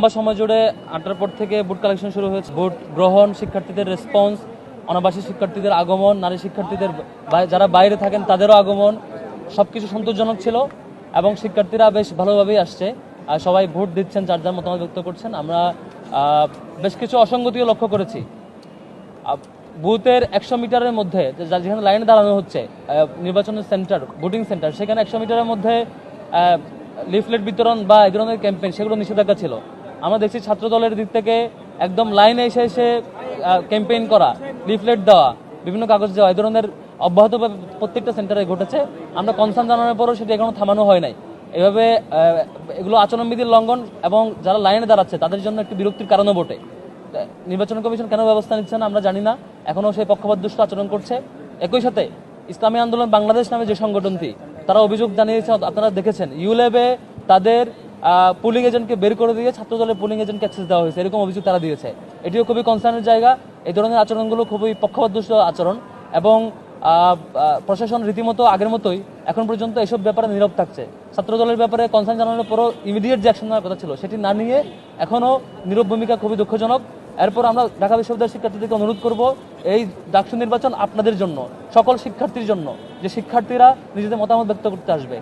লম্বা সময় জুড়ে আটটার পর থেকে ভোট কালেকশন শুরু হয়েছে। ভোট গ্রহণ, শিক্ষার্থীদের রেসপন্স অনাবাসী শিক্ষার্থীদের আগমন, নারী শিক্ষার্থীদের যারা বাইরে থাকেন তাদেরও আগমন সব কিছু সন্তোষজনক ছিল এবং শিক্ষার্থীরা বেশ ভালোভাবেই আসছে। আর সবাই ভোট দিচ্ছেন, যার যার মতামত ব্যক্ত করছেন। আমরা বেশ কিছু অসঙ্গতিও লক্ষ্য করেছি। বুথের একশো মিটারের মধ্যে যেখানে লাইনে দাঁড়ানো হচ্ছে নির্বাচনের সেন্টার ভোটিং সেন্টার সেখানে একশো মিটারের মধ্যে লিফলেট বিতরণ বা এই ধরনের ক্যাম্পেইন সেগুলো নিষেধাজ্ঞা ছিল। আমরা দেখছি ছাত্র দলের দিক থেকে একদম লাইনে এসে এসে ক্যাম্পেইন করা লিফলেট দেওয়া, বিভিন্ন কাগজ দেওয়া, এই ধরনের অব্যাহত প্রত্যেকটা সেন্টারে ঘটেছে। আমরা কনসার্ন জানানোর পরও সেটি এখনও থামানো হয় নাই। এভাবে এগুলো আচরণবিধির লঙ্ঘন এবং যারা লাইনে দাঁড়াচ্ছে, তাদের জন্য একটি বিরক্তির কারণও বটে। নির্বাচন কমিশন কেন ব্যবস্থা নিচ্ছে না, আমরা জানি না। এখনও সেই পক্ষপাত পক্ষপাতদুষ্ট আচরণ করছে। একই সাথে, ইসলামী আন্দোলন বাংলাদেশ নামে যে সংগঠনটি, তারা অভিযোগ জানিয়েছে, আপনারা দেখেছেন, ইউলেবে তাদের পুলিং এজেন্টকে বের করে দিয়ে ছাত্র দলের পুলিং এজেন্টকে অ্যাক্সেস দেওয়া হয়েছে। এরকম অভিযোগ তারা দিয়েছে। এটিও খুবই কনসার্নের জায়গা। এই ধরনের আচরণগুলো খুবই পক্ষপাতদুষ্ট আচরণ এবং প্রশাসন রীতিমতো আগের মতোই এখন পর্যন্ত এসব ব্যাপারে নীরব থাকছে। ছাত্র দলের ব্যাপারে কনসার্ন জানানোর পরও ইমিডিয়েট যে অ্যাকশন নেওয়ার কথা ছিল, সেটি না নিয়ে এখনও নীরব ভূমিকা খুবই দুঃখজনক। এরপর আমরা ঢাকা বিশ্ববিদ্যালয়ের শিক্ষার্থীদেরকে অনুরোধ করব, এই ডাকসু নির্বাচন আপনাদের জন্য, সকল শিক্ষার্থীর জন্য, যে শিক্ষার্থীরা নিজেদের মতামত ব্যক্ত করতে আসবে।